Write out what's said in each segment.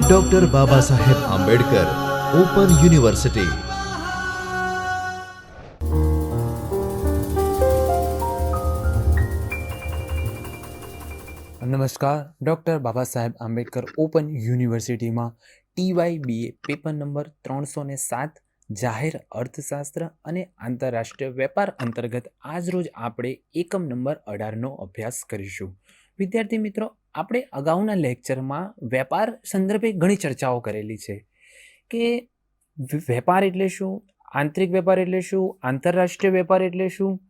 Doctor Baba Saheb Ambedkar open university નમસ્કાર doctor Baba Saheb Ambedkar open યુનિવર્સિટીમાં ટીવાય BA paper number ત્રણસો ને સાત, જાહેર અર્થશાસ્ત્ર અને આંતરરાષ્ટ્રીય વેપાર અંતર્ગત આજરોજ આપણે એકમ નંબર અઢારનો અભ્યાસ કરીશું. વિદ્યાર્થી મિત્રો, આપણે અગાઉના લેક્ચરમાં વેપાર સંદર્ભે ઘણી ચર્ચાઓ કરેલી છે કે વેપાર એટલે શું? આંતરિક વેપાર એટલે શું? આંતરરાષ્ટ્રીય વેપાર એટલે શું?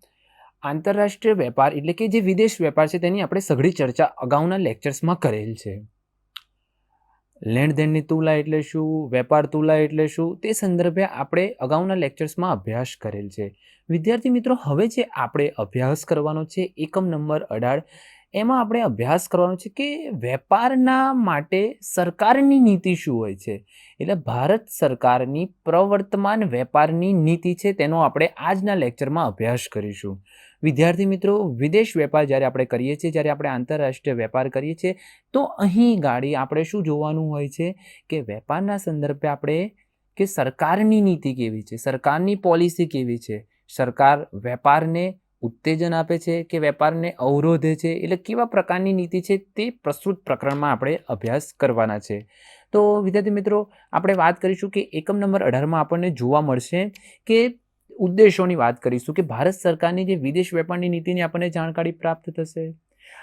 આંતરરાષ્ટ્રીય વેપાર એટલે કે જે વિદેશ વેપાર છે તેની આપણે સઘળી ચર્ચા અગાઉના લેક્ચર્સમાં કરેલ છે. લેણ દેણની તુલા એટલે શું? વેપાર તુલા એટલે શું? તે સંદર્ભે આપણે અગાઉના લેક્ચર્સમાં અભ્યાસ કરેલ છે. વિદ્યાર્થી મિત્રો, હવે જે આપણે અભ્યાસ કરવાનો છે, એકમ નંબર અઢાર એમાં આપણે અભ્યાસ કરવાનો છે કે વેપારના માટે સરકારની નીતિ શું હોય છે? એટલે ભારત સરકારની પ્રવર્તમાન વેપારની નીતિ છે તેનો આપણે આજના લેક્ચરમાં અભ્યાસ કરીશું. વિદ્યાર્થી મિત્રો, વિદેશ વેપાર જ્યારે આપણે કરીએ છીએ, જ્યારે આપણે આંતરરાષ્ટ્રીય વેપાર કરીએ છીએ, તો અહીં ગાડી આપણે શું જોવાનું હોય છે કે વેપારના સંદર્ભે આપણે કે સરકારની નીતિ કેવી છે? સરકારની પોલિસી કેવી છે? સરકાર વેપારને ઉત્તેજન આપે છે કે વેપારને અવરોધે છે? એટલે કેવા પ્રકારની નીતિ છે તે પ્રસ્તુત પ્રકરણમાં આપણે અભ્યાસ કરવાના છે. તો વિદ્યાર્થી મિત્રો, આપણે વાત કરીશું કે એકમ નંબર અઢારમાં આપણને જોવા મળશે કે ઉદ્દેશોની વાત કરીશું કે ભારત સરકારની જે વિદેશ વેપારની નીતિની આપણને જાણકારી પ્રાપ્ત થશે.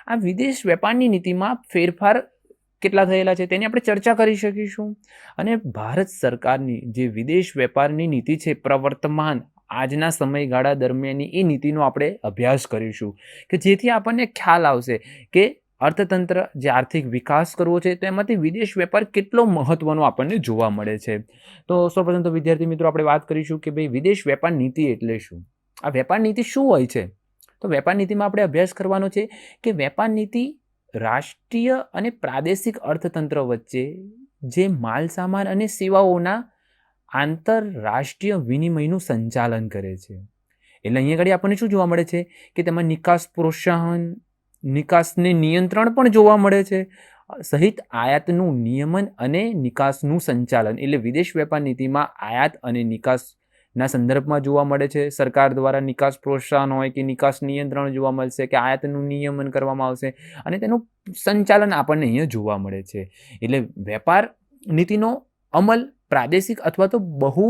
આ વિદેશ વેપારની નીતિમાં ફેરફાર કેટલા થયેલા છે તેની આપણે ચર્ચા કરી શકીશું. અને ભારત સરકારની જે વિદેશ વેપારની નીતિ છે પ્રવર્તમાન આજના સમયગાળા દરમિયાનની એ નીતિનો આપણે અભ્યાસ કરીશું કે જેથી આપણને ખ્યાલ આવશે કે અર્થતંત્ર જે આર્થિક વિકાસ કરવો છે, તો એમાંથી વિદેશ વેપાર કેટલો મહત્વનો આપણને જોવા મળે છે. તો સૌપ્રથમ તો વિદ્યાર્થી મિત્રો, આપણે વાત કરીશું કે ભાઈ વિદેશ વેપાર નીતિ એટલે શું? આ વેપાર નીતિ શું હોય છે? તો વેપાર નીતિમાં આપણે અભ્યાસ કરવાનો છે કે વેપાર નીતિ રાષ્ટ્રીય અને પ્રાદેશિક અર્થતંત્ર વચ્ચે જે માલ સામાન અને સેવાઓના આંતરરાષ્ટ્રીય વિનિમયનું સંચાલન કરે છે. એટલે અહીંયા આગળ આપણને શું જોવા મળે છે? કે તેમાં નિકાસ પ્રોત્સાહન, નિકાસને નિયંત્રણ પણ જોવા મળે છે, સહિત આયાતનું નિયમન અને નિકાસનું સંચાલન. એટલે વિદેશ વેપાર નીતિમાં આયાત અને નિકાસના સંદર્ભમાં જોવા મળે છે. સરકાર દ્વારા નિકાસ પ્રોત્સાહન હોય કે નિકાસ નિયંત્રણ જોવા મળશે કે આયાતનું નિયમન કરવામાં આવશે અને તેનું સંચાલન આપણને અહીંયા જોવા મળે છે. એટલે વેપાર નીતિનો અમલ પ્રાદેશિક અથવા તો બહુ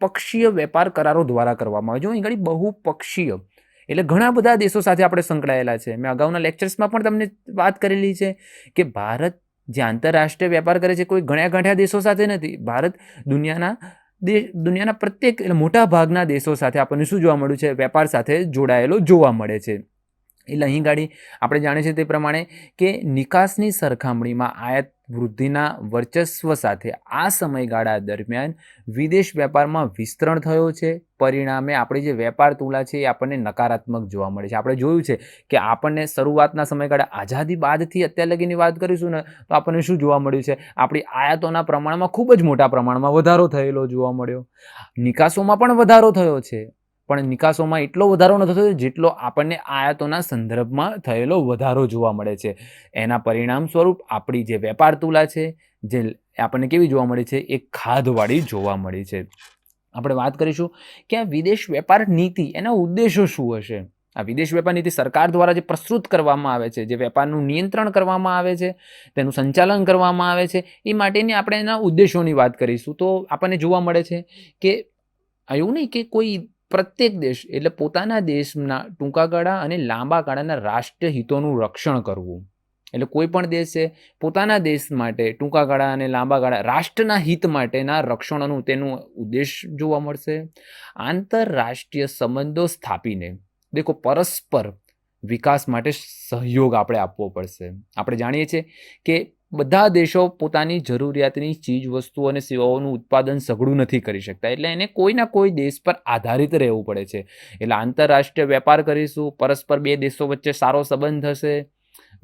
પક્ષીય વેપાર કરારો દ્વારા કરવામાં આવે છે. અહીં આગળ બહુપક્ષીય, એટલે ઘણા બધા દેશો સાથે આપણે સંકળાયેલા છે. મેં અગાઉના લેક્ચર્સમાં પણ તમને વાત કરેલી છે કે ભારત જે આંતરરાષ્ટ્રીય વેપાર કરે છે, કોઈ ઘણા ઘણા દેશો સાથે નથી. ભારત દુનિયાના દેશ દુનિયાના પ્રત્યેક, એટલે મોટા ભાગના દેશો સાથે આપણને શું જોવા મળ્યું છે? વેપાર સાથે જોડાયેલો જોવા મળે છે. એટલે અહીં ગાડી આપણે જાણીએ છીએ તે પ્રમાણે કે નિકાસની સરખામણીમાં આયાત વૃદ્ધિના વર્ચસ્વ સાથે આ સમયગાળા દરમિયાન વિદેશ વેપારમાં વિસ્તરણ થયો છે. પરિણામે આપણી જે વેપાર તુલા છે એ આપણને નકારાત્મક જોવા મળે છે. આપણે જોયું છે કે આપણને શરૂઆતના સમયગાળા આઝાદી બાદથી અત્યાર લગીની વાત કરીશું ને તો આપણને શું જોવા મળ્યું છે? આપણી આયાતોના પ્રમાણમાં ખૂબ જ મોટા પ્રમાણમાં વધારો થયેલો જોવા મળ્યો. નિકાસોમાં પણ વધારો થયો છે. પણ નિકાસોમાં એટલો વધારો નથી થયો જેટલો આપણને આયાતોના સંદર્ભમાં થયેલો વધારો જોવા મળે છે. એના પરિણામ સ્વરૂપ આપણી જે વેપાર તુલા છે, જે આપણને કેવી જોવા મળે છે, એ ખાધવાળી જોવા મળી છે. આપણે વાત કરીશું કે આ વિદેશ વેપાર નીતિ એના ઉદ્દેશો શું હશે? આ વિદેશ વેપાર નીતિ સરકાર દ્વારા જે પ્રસ્તુત કરવામાં આવે છે, જે વેપારનું નિયંત્રણ કરવામાં આવે છે, તેનું સંચાલન કરવામાં આવે છે, એ માટેની આપણે એના ઉદ્દેશોની વાત કરીશું. તો આપણને જોવા મળે છે કે એવું નહીં કે કોઈ પ્રત્યેક દેશ, એટલે પોતાના દેશના ટૂંકા ગાળા અને લાંબા ગાળાના રાષ્ટ્રીય હિતોનું રક્ષણ કરવું. એટલે કોઈ પણ દેશે પોતાના દેશ માટે ટૂંકા ગાળા અને લાંબા ગાળા રાષ્ટ્રના હિત માટેના રક્ષણનું તેનું ઉદ્દેશ જોવા મળશે. આંતરરાષ્ટ્રીય સંબંધો સ્થાપીને, દેખો, પરસ્પર વિકાસ માટે સહયોગ આપણે આપવો પડશે. આપણે જાણીએ છીએ કે બધા દેશો પોતાની જરૂરિયાતની ચીજ વસ્તુઓ અને સેવાઓનું ઉત્પાદન સઘળું નથી કરી શકતા. એટલે એને કોઈના કોઈ દેશ પર આધારિત રહેવું પડે છે. એટલે આંતરરાષ્ટ્રીય વેપાર કરીશું, પરસ્પર બે દેશો વચ્ચે સારો સંબંધ થશે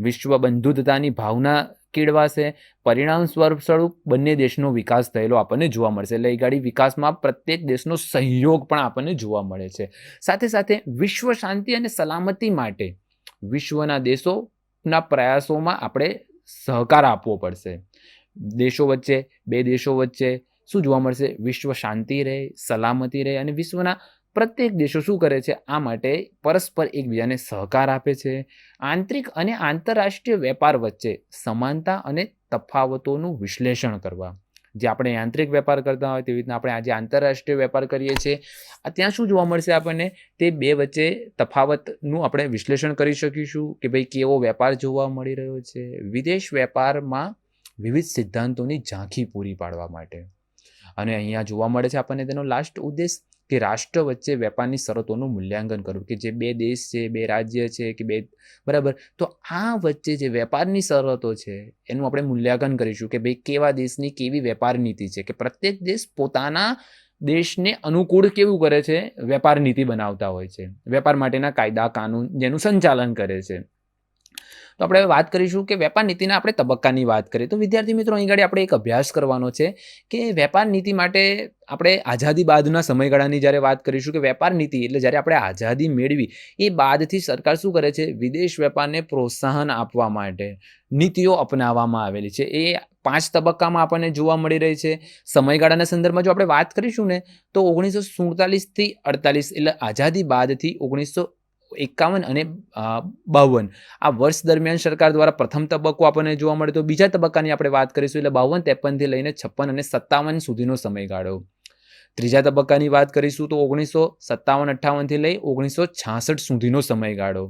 વિશ્વ બંધુત્તાની ભાવના કેળવાશે, પરિણામ સ્વરૂપ સ્વરૂપ બંને દેશનો વિકાસ થયેલો આપણને જોવા મળશે. એટલે એ ગાડી વિકાસમાં પ્રત્યેક દેશનો સહયોગ પણ આપણને જોવા મળે છે. સાથે સાથે વિશ્વ શાંતિ અને સલામતી માટે વિશ્વના દેશોના પ્રયાસોમાં આપણે સહકાર આપવો પડશે. દેશો વચ્ચે, બે દેશો વચ્ચે શું જોવા મળશે? વિશ્વ શાંતિ રહે, સલામતી રહે અને વિશ્વના પ્રત્યેક દેશો શું કરે છે? આ માટે પરસ્પર એકબીજાને સહકાર આપે છે. આંતરિક અને આંતરરાષ્ટ્રીય વેપાર વચ્ચે સમાનતા અને તફાવતોનું વિશ્લેષણ કરવા. જે આપણે યાંત્રિક વેપાર કરતા હોય તેવી રીતના આપણે આજે આંતરરાષ્ટ્રીય વેપાર કરીએ છીએ. ત્યાં શું જોવા મળશે આપણને? તે બે વચ્ચે તફાવતનું આપણે વિશ્લેષણ કરી શકીશું કે ભાઈ કેવો વેપાર જોવા મળી રહ્યો છે. વિદેશ વેપારમાં વિવિધ સિદ્ધાંતોની ઝાંખી પૂરી પાડવા માટે. અને અહીંયા જોવા મળે છે આપણને તેનો લાસ્ટ ઉદ્દેશ કે રાષ્ટ્ર વચ્ચે વેપારની શરતોનું મૂલ્યાંકન કરવું કે જે બે દેશ છે, બે રાજ્ય છે કે બે બરાબર? તો આ વચ્ચે જે વેપારની શરતો છે, એનું આપણે મૂલ્યાંકન કરીશું કે ભાઈ કેવા દેશની કેવી વેપાર નીતિ છે? કે પ્રત્યેક દેશ પોતાના દેશને અનુકૂળ કેવું કરે છે? વેપાર નીતિ બનાવતા હોય છે. વેપાર માટેના કાયદા, કાનૂન જેનું સંચાલન કરે છે. તો આપણે વાત કરીશું કે વેપાર નીતિના આપણે તબક્કાની વાત કરીએ. તો વિદ્યાર્થી મિત્રો, અહીં આગળ આપણે એક અભ્યાસ કરવાનો છે કે વેપાર નીતિ માટે આપણે આઝાદી બાદના સમયગાળાની જ્યારે વાત કરીશું કે વેપાર નીતિ એટલે જ્યારે આપણે આઝાદી મેળવી, એ બાદથી સરકાર શું કરે છે? વિદેશ વેપારને પ્રોત્સાહન આપવા માટે નીતિઓ અપનાવવામાં આવેલી છે. એ પાંચ તબક્કામાં આપણને જોવા મળી રહી છે. સમયગાળાના સંદર્ભમાં જો આપણે વાત કરીશું ને, તો ઓગણીસો સુડતાલીસથી અડતાલીસ એટલે આઝાદી બાદથી ઓગણીસો એકાવન અને બાવન. આ વર્ષ દરમિયાન સરકાર દ્વારા પ્રથમ તબક્કો આપણને જોવા મળે તો બીજા તબક્કાની આપણે વાત કરીશું એટલે બાવન, ત્રેપનથી લઈને છપ્પન અને સત્તાવન સુધીનો સમયગાળો. ત્રીજા તબક્કાની વાત કરીશું તો ઓગણીસો સત્તાવન, અઠ્ઠાવનથી લઈ ઓગણીસો છાસઠ સુધીનો સમયગાળો.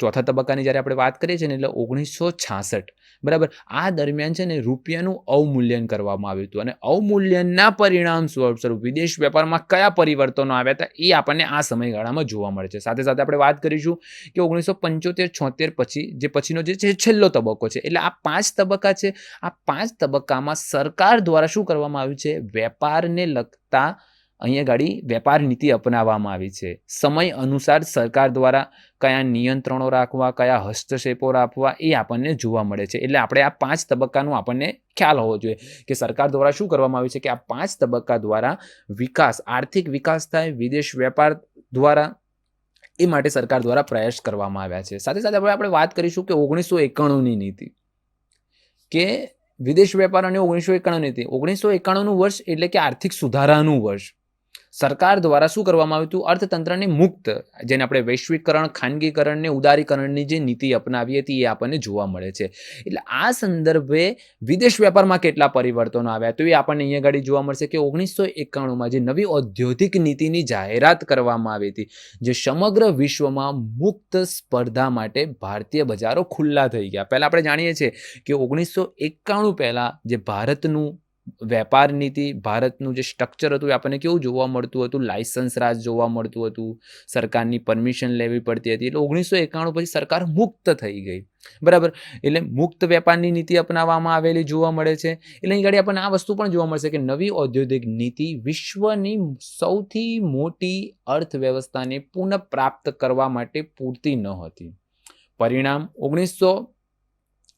ચોથા તબક્કાની જ્યારે આપણે વાત કરીએ છીએ ને એટલે ઓગણીસો છાસઠ. બરાબર? આ દરમિયાન છે ને રૂપિયાનું અવમૂલ્યન કરવામાં આવ્યું હતું. અને અવમૂલ્યનના પરિણામ સ્વરૂપ વિદેશ વેપારમાં કયા પરિવર્તનો આવ્યા હતા એ આપણને આ સમયગાળામાં જોવા મળે છે. સાથે સાથે આપણે વાત કરીશું કે ઓગણીસો પંચોતેર, છોતેર પછી, જે પછીનો જે છે, છેલ્લો તબક્કો છે. એટલે આ પાંચ તબક્કા છે. આ પાંચ તબક્કામાં સરકાર દ્વારા શું કરવામાં આવ્યું છે? વેપારને લગતા અહીંયા ગાડી વેપાર નીતિ અપનાવવામાં આવી છે. સમય અનુસાર સરકાર દ્વારા કયા નિયંત્રણો રાખવા, કયા હસ્તક્ષેપો રાખવા એ આપણને જોવા મળે છે. એટલે આપણે આ પાંચ તબક્કાનું આપણને ખ્યાલ હોવો જોઈએ કે સરકાર દ્વારા શું કરવામાં આવ્યું છે કે આ પાંચ તબક્કા દ્વારા વિકાસ, આર્થિક વિકાસ થાય, વિદેશ વેપાર દ્વારા એ માટે સરકાર દ્વારા પ્રયાસ કરવામાં આવ્યા છે. સાથે સાથે આપણે વાત કરીશું કે ઓગણીસો એકાણુંની નીતિ. કે વિદેશ વેપાર અને ઓગણીસો એકાણું નીતિ. ઓગણીસો એકાણુંનું વર્ષ એટલે કે આર્થિક સુધારાનું વર્ષ. સરકાર દ્વારા શું કરવામાં આવ્યું હતું? અર્થતંત્રને મુક્ત, જેને આપણે વૈશ્વિકરણ ખાનગીકરણને ઉદારીકરણની જે નીતિ અપનાવી હતી એ આપણને જોવા મળે છે. એટલે આ સંદર્ભે વિદેશ વેપારમાં કેટલા પરિવર્તનો આવ્યા તો એ આપણને અહીંયા આગળ જોવા મળશે કે ઓગણીસો એકાણુંમાં જે નવી ઔદ્યોગિક નીતિની જાહેરાત કરવામાં આવી હતી, જે સમગ્ર વિશ્વમાં મુક્ત સ્પર્ધા માટે ભારતીય બજારો ખુલ્લા થઈ ગયા. પહેલાં આપણે જાણીએ છીએ કે ઓગણીસો એકાણું પહેલાં જે ભારતનું વેપાર નીતિ, ભારતનું જે સ્ટ્રક્ચર હતું એ આપણને કેવું જોવા મળતું હતું? લાયસન્સ રાજ જોવા મળતું હતું. સરકારની પરમિશન લેવી પડતી હતી. એટલે ઓગણીસો એકાણું પછી સરકાર મુક્ત થઈ ગઈ. બરાબર? એટલે મુક્ત વેપારની નીતિ અપનાવવામાં આવેલી જોવા મળે છે. એટલે અહીં ગાડી આપણને આ વસ્તુ પણ જોવા મળશે કે નવી ઔદ્યોગિક નીતિ વિશ્વની સૌથી મોટી અર્થવ્યવસ્થાને પુનઃપ્રાપ્ત કરવા માટે પૂરતી ન હતી. પરિણામ ઓગણીસો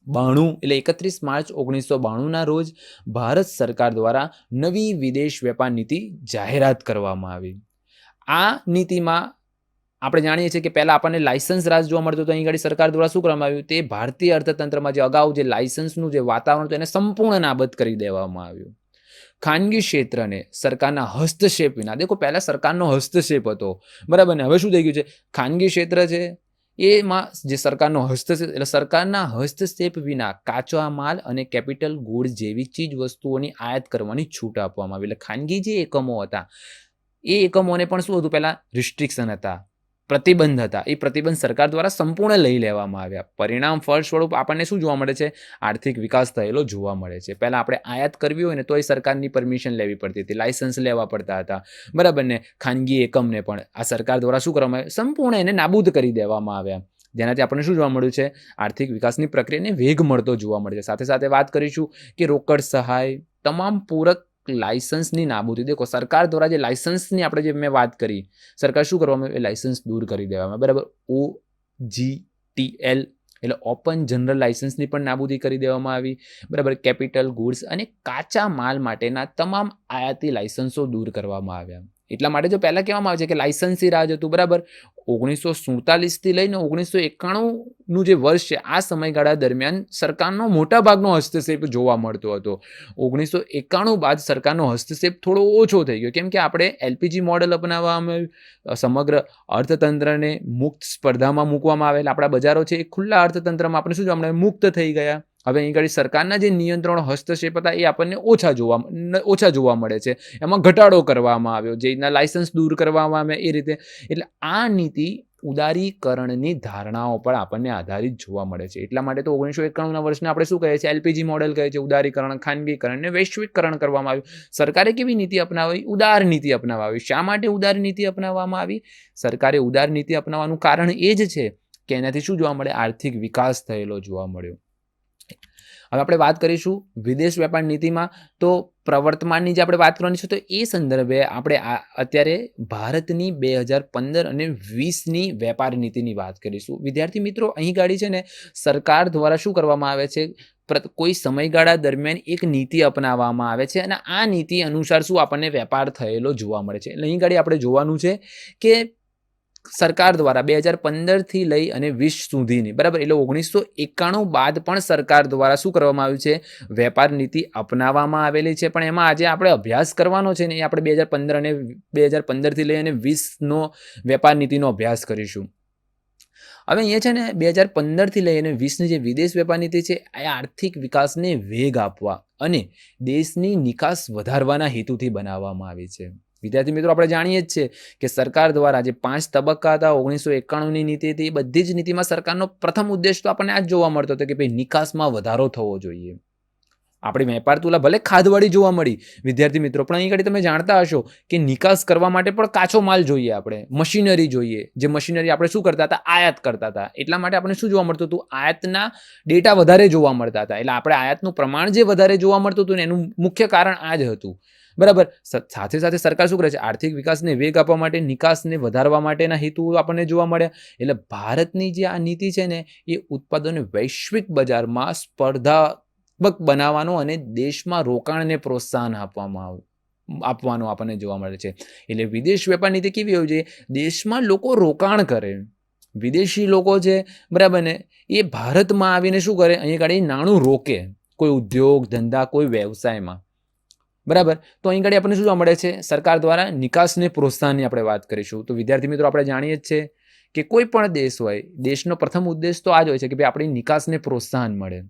બાણું એટલે એકત્રીસ માર્ચ ઓગણીસો બાણુંના રોજ ભારત સરકાર દ્વારા નવી વિદેશ વેપાર નીતિ જાહેરાત કરવામાં આવી. આ નીતિમાં આપણે જાણીએ છીએ કે પહેલાં આપણને લાયસન્સ રાજ જોવા મળતો હતો. અહીં ઘડી સરકાર દ્વારા શું કરવામાં આવ્યું? તે ભારતીય અર્થતંત્રમાં જે અગાઉ જે લાયસન્સનું જે વાતાવરણ હતું એને સંપૂર્ણ નાબદ કરી દેવામાં આવ્યું. ખાનગી ક્ષેત્રને સરકારના હસ્તક્ષેપ વિના, દેખો પહેલાં સરકારનો હસ્તક્ષેપ હતો. બરાબર ને? હવે શું થઈ ગયું છે? ખાનગી ક્ષેત્ર છે એમાં જે સરકારનો હસ્તક્ષેપ એટલે સરકારના હસ્તક્ષેપ વિના કાચા માલ અને કેપિટલ ગુડ જેવી ચીજ વસ્તુઓની આયાત કરવાની છૂટ આપવામાં આવી. એટલે ખાનગી જે એકમો હતા, એ એકમોને પણ શું હતું? પહેલાં રિસ્ટ્રિક્શન હતા. પ્રતિબંધ હતા. એ પ્રતિબંધ સરકાર દ્વારા સંપૂર્ણ લઈ લેવામાં આવ્યા. પરિણામ ફળ સ્વરૂપ આપણને શું જોવા મળે છે? આર્થિક વિકાસ થયેલો જોવા મળે છે. પહેલાં આપણે આયાત કરવી હોય ને એ સરકારની પરમિશન લેવી પડતી હતી. લાયસન્સ લેવા પડતા હતા. બરાબર ને? ખાનગી એકમને પણ. આ સરકાર દ્વારા શું કરવામાં આવ્યું? સંપૂર્ણ એને નાબૂદ કરી દેવામાં આવ્યા. જેનાથી આપણને શું જોવા મળ્યું છે? આર્થિક વિકાસની પ્રક્રિયાને વેગ મળતો જોવા મળે છે. સાથે સાથે વાત કરીશું કે રોકડ સહાય, તમામ પૂરક લાયસન્સની નાબૂદી. દેખો, સરકાર દ્વારા જે લાયસન્સની આપણે જે મેં વાત કરી, સરકાર શું કરવામાં એ લાયસન્સ દૂર કરી દેવામાં. બરાબર? ઓ જી ટી એલ એટલે ઓપન જનરલ લાયસન્સની પણ નાબૂદી કરી દેવામાં આવી. બરાબર? કેપિટલ ગુડ્સ અને કાચા માલ માટેના તમામ આયાતી લાયસન્સો દૂર કરવામાં આવ્યા. એટલા માટે જો પહેલાં કહેવામાં આવે છે કે લાયસન્સી રાજ હતું બરાબર? ઓગણીસો સુડતાલીસથી લઈને ઓગણીસો એકાણુંનું જે વર્ષ છે, આ સમયગાળા દરમિયાન સરકારનો મોટા ભાગનો હસ્તક્ષેપ જોવા મળતો હતો. ઓગણીસો એકાણું બાદ સરકારનો હસ્તક્ષેપ થોડો ઓછો થઈ ગયો. કેમ કે આપણે એલપીજી મોડલ અપનાવવામાં સમગ્ર અર્થતંત્રને મુક્ત સ્પર્ધામાં મૂકવામાં આવેલા આપણા બજારો છે, એ ખુલ્લા અર્થતંત્રમાં આપણે શું જોવા મુક્ત થઈ ગયા. હવે અહીં આગળ સરકારના જે નિયંત્રણો હસ્તક્ષેપ હતા, એ આપણને ઓછા જોવા ઓછા જોવા મળે છે. એમાં ઘટાડો કરવામાં આવ્યો, જે રીતના લાયસન્સ દૂર કરવામાં આવે એ રીતે. એટલે આ નીતિ ઉદારીકરણની ધારણાઓ પર આપણને આધારિત જોવા મળે છે. એટલા માટે તો ઓગણીસો એકાણુંના વર્ષને આપણે શું કહીએ છીએ એલપીજી મોડેલ કહે છે, ઉદારીકરણ ખાનગીકરણને વૈશ્વિકરણ કરવામાં આવ્યું. સરકારે કેવી નીતિ અપનાવી? ઉદાર નીતિ અપનાવી. શા માટે ઉદાર નીતિ અપનાવવામાં આવી? સરકારે ઉદાર નીતિ અપનાવવાનું કારણ એ જ છે કે એનાથી શું જોવા મળે? આર્થિક વિકાસ થયેલો જોવા મળ્યો. હવે આપણે વાત કરીશું વિદેશ વેપાર નીતિમાં. તો પ્રવર્તમાનની જે આપણે વાત કરવાની છે, તો એ સંદર્ભે આપણે આ અત્યારે ભારતની બે હજાર પંદર અને વીસની વેપાર નીતિની વાત કરીશું. વિદ્યાર્થી મિત્રો, અહીં ગાડી છે ને, સરકાર દ્વારા શું કરવામાં આવે છે? કોઈ સમયગાળા દરમિયાન એક નીતિ અપનાવવામાં આવે છે અને આ નીતિ અનુસાર શું આપણને વેપાર થયેલો જોવા મળે છે. એટલે અહીં ગાડી આપણે જોવાનું છે કે સરકાર દ્વારા બે હજાર પંદરથી લઈ અને વીસ સુધીની, બરાબર? એટલે ઓગણીસો એકાણું બાદ પણ સરકાર દ્વારા શું કરવામાં આવ્યું છે? વેપાર નીતિ અપનાવવામાં આવેલી છે. પણ એમાં આજે આપણે અભ્યાસ કરવાનો છે ને એ આપણે બે હજાર પંદર અને બે હજાર પંદરથી લઈ અને વીસનો વેપાર નીતિનો અભ્યાસ કરીશું. હવે અહીંયા છે ને બે હજાર પંદરથી લઈ અને વીસની જે વિદેશ વેપાર નીતિ છે, એ આર્થિક વિકાસને વેગ આપવા અને દેશની નિકાસ વધારવાના હેતુથી બનાવવામાં આવી છે. વિદ્યાર્થી મિત્રો, આપણે જાણીએ જ છે કે સરકાર દ્વારા જે પાંચ તબક્કા હતા, ઓગણીસો એકાણુંની નીતિ હતી, એ બધી જ નીતિમાં સરકારનો પ્રથમ ઉદ્દેશ તો આપણને આ જ જોવા મળતો હતો કે ભાઈ નિકાસમાં વધારો થવો જોઈએ. આપણી વેપાર તુલા ભલે ખાદવાળી જોવા મળી. વિદ્યાર્થી મિત્રો, પણ અહીં આગળ તમે જાણતા હશો કે નિકાસ કરવા માટે પણ કાચો માલ જોઈએ આપણે. મશીનરી જોઈએ. જે મશીનરી આપણે શું કરતા હતા? આયાત કરતા હતા. એટલા માટે આપણે શું જોવા મળતું હતું? આયાતના ડેટા વધારે જોવા મળતા હતા. એટલે આપણે આયાતનું પ્રમાણ જે વધારે જોવા મળતું હતું ને એનું મુખ્ય કારણ આ જ હતું. બરાબર? સાથે સાથે સરકાર શું કરે છે? આર્થિક વિકાસને વેગ આપવા માટે નિકાસને વધારવા માટેના હેતુઓ આપણને જોવા મળ્યા. એટલે ભારતની જે આ નીતિ છે ને, એ ઉત્પાદનને વૈશ્વિક બજારમાં સ્પર્ધાત્મક બનાવવાનો અને દેશમાં રોકાણને પ્રોત્સાહન આપવામાં આવ, આપવાનું આપણને જોવા મળે છે. એટલે વિદેશ વેપાર નીતિ કેવી હોવી જોઈએ દેશમાં લોકો રોકાણ કરે. વિદેશી લોકો છે બરાબર ને, એ ભારતમાં આવીને શું કરે? અહીં આગળ નાણું રોકે. કોઈ ઉદ્યોગ, ધંધા, કોઈ વ્યવસાયમાં. બરાબર? તો અહીં આગળ આપણને શું જોવા મળે છે? સરકાર દ્વારા નિકાસને પ્રોત્સાહનની આપણે વાત કરીશું. તો વિદ્યાર્થી મિત્રો, આપણે જાણીએ જ છે કે કોઈ પણ દેશ હોય, દેશનો પ્રથમ ઉદ્દેશ તો આ જ હોય છે કે ભાઈ આપણી નિકાસને પ્રોત્સાહન મળે.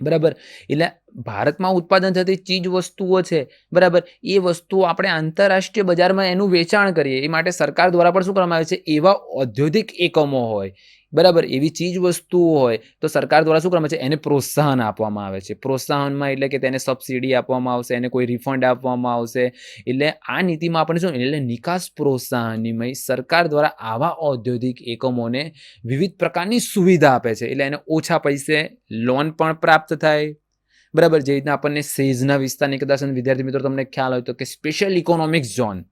બરાબર? એટલે ભારતમાં ઉત્પાદન થતી ચીજ વસ્તુઓ છે, બરાબર? એ વસ્તુઓ આપણે આંતરરાષ્ટ્રીય બજારમાં એનું વેચાણ કરીએ, એ માટે સરકાર દ્વારા પણ શું કરવામાં આવે છે? એવા ઔદ્યોગિક એકમો હોય બરાબર, એવી ચીજ વસ્તુઓ હોય, તો સરકાર દ્વારા શું કરવામાં છે? એને પ્રોત્સાહન આપવામાં આવે છે. પ્રોત્સાહનમાં એટલે કે તેને સબસિડી આપવામાં આવશે, એને કોઈ રિફંડ આપવામાં આવશે. એટલે આ નીતિમાં આપણે શું, એટલે નિકાસ પ્રોત્સાહનની સરકાર દ્વારા આવા ઔદ્યોગિક એકમોને વિવિધ પ્રકારની સુવિધા આપે છે. એટલે એને ઓછા પૈસે લોન પણ પ્રાપ્ત થાય. બરાબર, જે રીતના આપણને સેઝના વિસ્તારની કદાચ વિદ્યાર્થી મિત્રો તમને ખ્યાલ હોય તો કે સ્પેશિયલ ઇકોનોમિક ઝોન.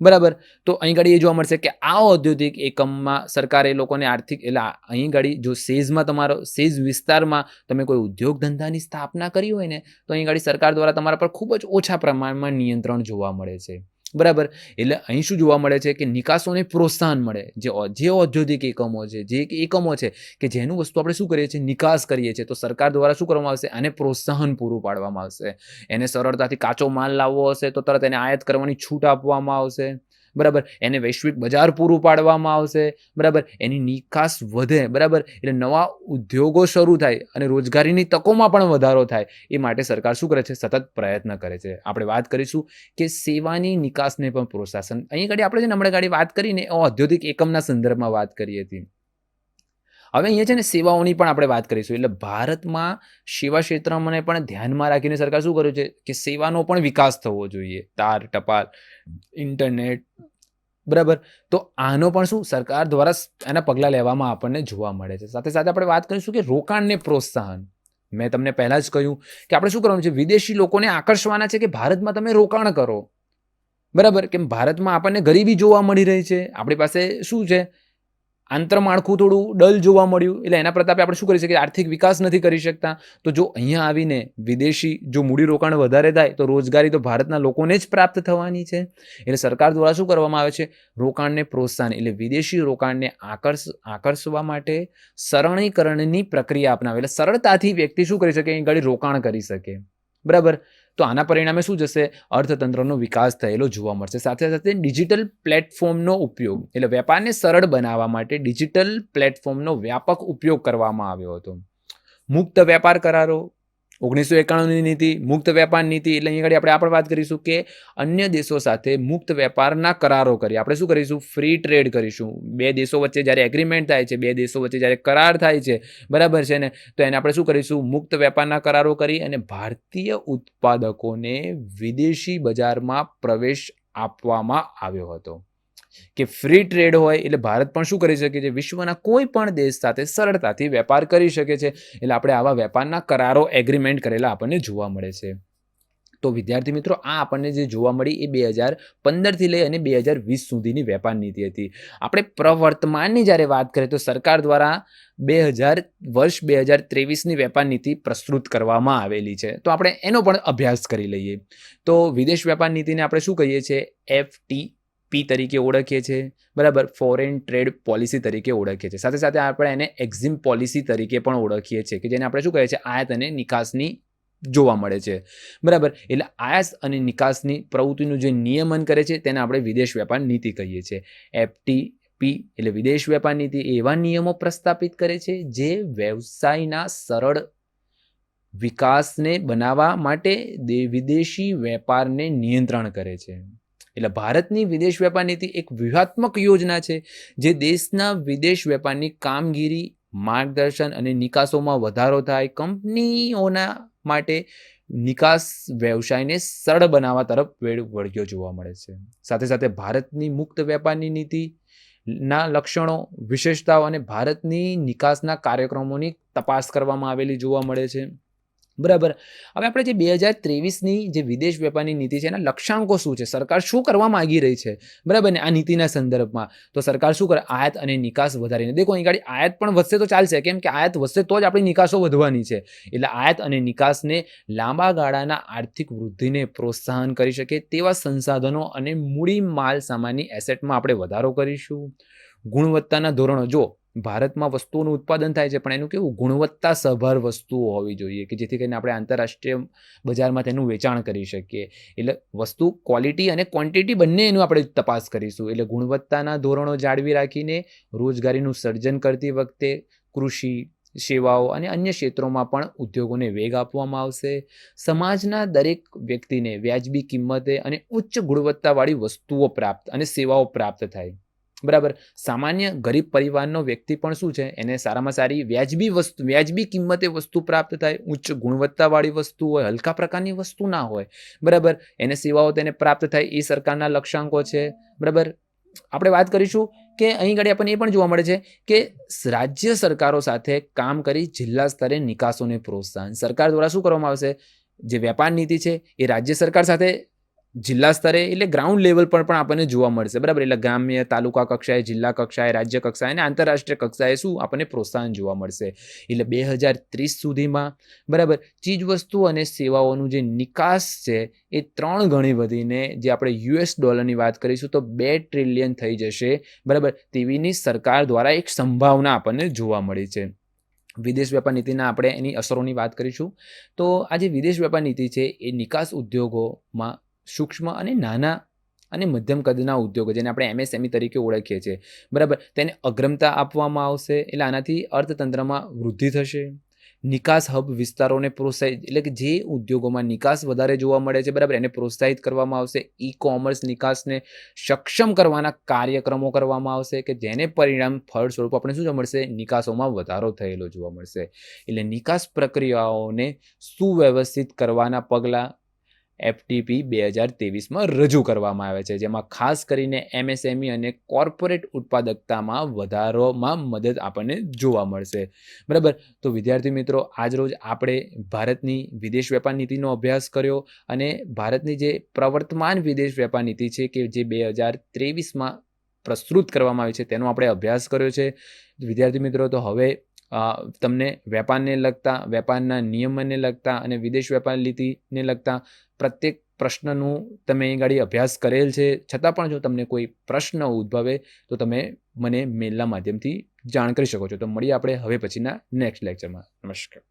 બરાબર? તો અહીં ઘડી એ જોવા મળશે કે આ ઔદ્યોગિક એકમમાં સરકારે લોકોને આર્થિક, એટલે અહીં ઘડી જો સેઝમાં તમારો, સેઝ વિસ્તારમાં તમે કોઈ ઉદ્યોગ ધંધાની સ્થાપના કરી હોય ને, તો અહીં ઘડી સરકાર દ્વારા તમારા પર ખૂબ જ ઓછા પ્રમાણમાં નિયંત્રણ જોવા મળે છે. બરાબર? એટલે અહીં શું જોવા મળે છે કે નિકાસોને પ્રોત્સાહન મળે. જે જે ઔદ્યોગિક એકમો છે, જે એકમો છે કે જેનું વસ્તુ આપણે શું કરીએ છીએ? નિકાસ કરીએ છીએ. તો સરકાર દ્વારા શું કરવામાં આવશે? આને પ્રોત્સાહન પૂરું પાડવામાં આવશે. એને સરળતાથી કાચો માલ લાવવો હશે તો તરત એને આયાત કરવાની છૂટ આપવામાં આવશે. બરાબર? એને વૈશ્વિક બજાર પૂરું પાડવામાં આવશે, બરાબર? એની નિકાસ વધે, બરાબર? એટલે નવા ઉદ્યોગો શરૂ થાય અને રોજગારીની તકોમાં પણ વધારો થાય, એ માટે સરકાર શું કરે છે? સતત પ્રયત્ન કરે છે. આપણે વાત કરીશું કે સેવાની નિકાસને પણ પ્રોત્સાહન. અહીં ઘડી આપણે છે ને હમણાં ગાડી વાત કરીને ઔદ્યોગિક એકમના સંદર્ભમાં વાત કરી હતી હવે અહીંયા છે ને સેવાઓની પણ આપણે વાત કરીશું. એટલે ભારતમાં સેવા ક્ષેત્રને પણ ધ્યાનમાં રાખીને સરકાર શું કર્યું છે કે સેવાનો પણ વિકાસ થવો જોઈએ. તાર, ટપાલ, ઇન્ટરનેટ, બરાબર? તો આનો પણ શું સરકાર દ્વારા એના પગલાં લેવામાં આપણને જોવા મળે છે. સાથે સાથે આપણે વાત કરીશું કે રોકાણને પ્રોત્સાહન. મેં તમને પહેલાં જ કહ્યું કે આપણે શું કરવાનું છે? વિદેશી લોકોને આકર્ષવાના છે કે ભારતમાં તમે રોકાણ કરો. બરાબર? કેમ ભારતમાં આપણને ગરીબી જોવા મળી રહી છે. આપણી પાસે શું છે? આંતરમાળખું થોડું ડલ જોવા મળ્યું. એટલે એના પ્રતાપે આપણે શું કરી શકીએ? આર્થિક વિકાસ નથી કરી શકતા. તો જો અહીંયા આવીને વિદેશી જો મૂડીરોકાણ વધારે થાય, તો રોજગારી તો ભારતના લોકોને જ પ્રાપ્ત થવાની છે. એટલે સરકાર દ્વારા શું કરવામાં આવે છે? રોકાણને પ્રોત્સાહન, એટલે વિદેશી રોકાણને આકર્ષ, આકર્ષવા માટે સરળીકરણની પ્રક્રિયા અપનાવે. એટલે સરળતાથી વ્યક્તિ શું કરી શકે? અહીં ગાડી રોકાણ કરી શકે. બરાબર? તો આના પરિણામે શું જશે? અર્થતંત્રનો વિકાસ થયેલો જોવા મળશે. સાથે સાથે ડિજિટલ પ્લેટફોર્મનો ઉપયોગ, એટલે વેપારને સરળ બનાવવા માટે ડિજિટલ પ્લેટફોર્મનો વ્યાપક ઉપયોગ કરવામાં આવ્યો હતો. મુક્ત વેપાર કરારો ઓગણીસો એકાણુંની નીતિ, મુક્ત વેપાર નીતિ, એટલે અહીં આગળ આપણે આપણે વાત કરીશું કે અન્ય દેશો સાથે મુક્ત વેપારના કરારો કરીએ આપણે શું કરીશું? ફ્રી ટ્રેડ કરીશું. બે દેશો વચ્ચે જ્યારે એગ્રીમેન્ટ થાય છે, બે દેશો વચ્ચે જ્યારે કરાર થાય છે, બરાબર છે ને? તો એને આપણે શું કરીશું? મુક્ત વેપારના કરારો કરી અને ભારતીય ઉત્પાદકોને વિદેશી બજારમાં પ્રવેશ આપવામાં આવ્યો હતો. કે ફ્રી ટ્રેડ હોય એટલે ભારત પણ શું કરી શકે છે? વિશ્વના કોઈ પણ દેશ સાથે સરળતાથી વેપાર કરી શકે છે. એટલે આપણે આવા વેપારના કરારો એગ્રીમેન્ટ કરેલા આપણને જોવા મળે છે. તો વિદ્યાર્થી મિત્રો, આ આપણને જે જોવા મળી એ બે હજાર પંદરથી લઈ અને બે હજાર વીસ સુધીની વેપાર નીતિ હતી. આપણે પ્રવર્તમાનની જ્યારે વાત કરીએ તો સરકાર દ્વારા બે હજાર વર્ષ બે હજાર ત્રેવીસની વેપાર નીતિ પ્રસ્તુત કરવામાં આવેલી છે. તો આપણે એનો પણ અભ્યાસ કરી લઈએ. તો વિદેશ વેપાર નીતિને આપણે શું કહીએ છીએ? એફ ટી પી તરીકે ઓળખીએ છીએ બરાબર? ફોરેન ટ્રેડ પોલિસી તરીકે ઓળખીએ છીએ સાથે સાથે આપણે એને એક્ઝિમ પોલિસી તરીકે પણ ઓળખીએ છીએ, કે જેને આપણે શું કહીએ છીએ આયાત અને નિકાસની જોવા મળે છે. બરાબર? એટલે આયાત અને નિકાસની પ્રવૃત્તિનું જે નિયમન કરે છે, તેને આપણે વિદેશ વેપાર નીતિ કહીએ છીએ. એફટી પી એટલે વિદેશ વેપાર નીતિ એવા નિયમો પ્રસ્થાપિત કરે છે, જે વ્યવસાયના સરળ વિકાસને બનાવવા માટે દે- વિદેશી વેપારને નિયંત્રણ કરે છે. એટલે ભારતની વિદેશ વેપાર નીતિ એક વ્યૂહાત્મક યોજના છે, જે દેશના વિદેશ વેપારની કામગીરી, માર્ગદર્શન અને નિકાસોમાં વધારો થાય, કંપનીઓના માટે નિકાસ વ્યવસાયને સરળ બનાવવા તરફ વેળ વળગ્યો જોવા મળે છે. સાથે સાથે ભારતની મુક્ત વેપારની નીતિ ના લક્ષણો, વિશેષતાઓ અને ભારતની નિકાસના કાર્યક્રમોની તપાસ કરવામાં આવેલી જોવા મળે છે. બરાબર. હવે આપણે જે બે હજાર ત્રેવીસની જે વિદેશ વેપારની નીતિ છે એના લક્ષ્યાંકો શું છે? સરકાર શું કરવા માગી રહી છે? બરાબર ને? આ નીતિના સંદર્ભમાં. તો સરકાર શું કરે? આયાત અને નિકાસ વધારીને. દેખો, અહીં ગાડી આયાત પણ વધશે તો ચાલશે. કેમ કે આયાત વધશે તો જ આપણી નિકાસો વધવાની છે. એટલે આયાત અને નિકાસને લાંબા ગાળાના આર્થિક વૃદ્ધિને પ્રોત્સાહન કરી શકે તેવા સંસાધનો અને મૂડી માલ સામાનની એસેટમાં આપણે વધારો કરીશું. ગુણવત્તાના ધોરણો. જો ભારતમાં વસ્તુઓનું ઉત્પાદન થાય છે, પણ એનું કેવું ગુણવત્તા સભર વસ્તુઓ હોવી જોઈએ કે જેથી કરીને આપણે આંતરરાષ્ટ્રીય બજારમાં તેનું વેચાણ કરી શકીએ. એટલે વસ્તુ ક્વોલિટી અને ક્વોન્ટિટી બંને એનું આપણે તપાસ કરીશું. એટલે ગુણવત્તાના ધોરણો જાળવી રાખીને રોજગારીનું સર્જન કરતી વખતે કૃષિ, સેવાઓ અને અન્ય ક્ષેત્રોમાં પણ ઉદ્યોગોને વેગ આપવામાં આવશે. સમાજના દરેક વ્યક્તિને વ્યાજબી કિંમતે અને ઉચ્ચ ગુણવત્તાવાળી વસ્તુઓ પ્રાપ્ત અને સેવાઓ પ્રાપ્ત થાય. બરાબર. સામાન્ય ગરીબ પરિવારનો વ્યક્તિ પણ શું છે? એને સારામાં સારી વ્યાજબી વસ્તુ, વ્યાજબી કિંમતે વસ્તુ પ્રાપ્ત થાય, ઉચ્ચ ગુણવત્તાવાળી વસ્તુ હોય, હલકા પ્રકારની વસ્તુ ના હોય, બરાબર. એને સેવાઓ તેને પ્રાપ્ત થાય એ સરકારના લક્ષ્યાંકો છે, બરાબર. આપણે વાત કરીશું કે અહીં ઘડી આપણને એ પણ જોવા મળે છે કે રાજ્ય સરકારો સાથે કામ કરી જિલ્લા સ્તરે નિકાસોને પ્રોત્સાહન. સરકાર દ્વારા શું કરવામાં આવશે? જે વેપાર નીતિ છે એ રાજ્ય સરકાર સાથે જિલ્લા સ્તરે એટલે ગ્રાઉન્ડ લેવલ પર પણ આપણને જોવા મળશે. બરાબર? એટલે ગ્રામ્ય તાલુકા કક્ષાએ, જિલ્લા કક્ષાએ, રાજ્ય કક્ષાએ અને આંતરરાષ્ટ્રીય કક્ષાએ શું આપણને પ્રોત્સાહન જોવા મળશે. એટલે બે હજાર ત્રીસ સુધીમાં, બરાબર? ચીજવસ્તુ અને સેવાઓનું જે નિકાસ છે, એ ત્રણ ગણી વધીને જે આપણે યુએસ ડોલરની વાત કરીશું, તો બે ટ્રિલિયન થઈ જશે. બરાબર? તેવીની સરકાર દ્વારા એક સંભાવના આપણને જોવા મળી છે. વિદેશ વેપાર નીતિના આપણે એની અસરોની વાત કરીશું. તો આ જે વિદેશ વેપાર નીતિ છે, એ નિકાસ ઉદ્યોગોમાં સૂક્ષ્મ અને નાના અને મધ્યમ કદના ઉદ્યોગો, જેને આપણે એમએસએમઈ તરીકે ઓળખીએ છીએ. બરાબર? તેને અગ્રમતા આપવામાં આવશે, એટલે આનાથી અર્થતંત્રમાં વૃદ્ધિ થશે. નિકાસ હબ વિસ્તારોને પ્રોત્સાહિત એટલે કે જે ઉદ્યોગોમાં નિકાસ વધારે જોવા મળે છે, બરાબર? એને પ્રોત્સાહિત કરવામાં આવશે. ઈ કોમર્સ નિકાસને સક્ષમ કરવાના કાર્યક્રમો કરવામાં આવશે, કે જેને પરિણામ ફળ સ્વરૂપ આપણે શું જોવા મળશે? નિકાસોમાં વધારો થયેલો જોવા મળશે. એટલે નિકાસ પ્રક્રિયાઓને સુવ્યવસ્થિત કરવાના પગલાં એફટીપી બે હજાર ત્રેવીસમાં રજૂ કરવામાં આવે છે, જેમાં ખાસ કરીને એમએસએમઈ અને કોર્પોરેટ ઉત્પાદકતામાં વધારોમાં મદદ આપણને જોવા મળશે. બરાબર? તો વિદ્યાર્થી મિત્રો, આજરોજ આપણે ભારતની વિદેશ વેપાર નીતિનો અભ્યાસ કર્યો અને ભારતની જે પ્રવર્તમાન વિદેશ વેપાર નીતિ છે કે જે બે હજાર ત્રેવીસમાં પ્રસ્તુત કરવામાં આવી છે, તેનો આપણે અભ્યાસ કર્યો છે. વિદ્યાર્થી મિત્રો, તો હવે તમને વેપારને લગતા, વેપારના નિયમનને લગતા અને વિદેશ વેપાર લીધીને લગતા પ્રત્યેક પ્રશ્નનું તમે એ ગાડી અભ્યાસ કરેલ છે. છતાં પણ જો તમને કોઈ પ્રશ્ન ઉદ્ભવે, તો તમે મને મેલના માધ્યમથી જાણ કરી શકો છો. તો મળીએ આપણે હવે પછીના નેક્સ્ટ લેક્ચરમાં નમસ્કાર.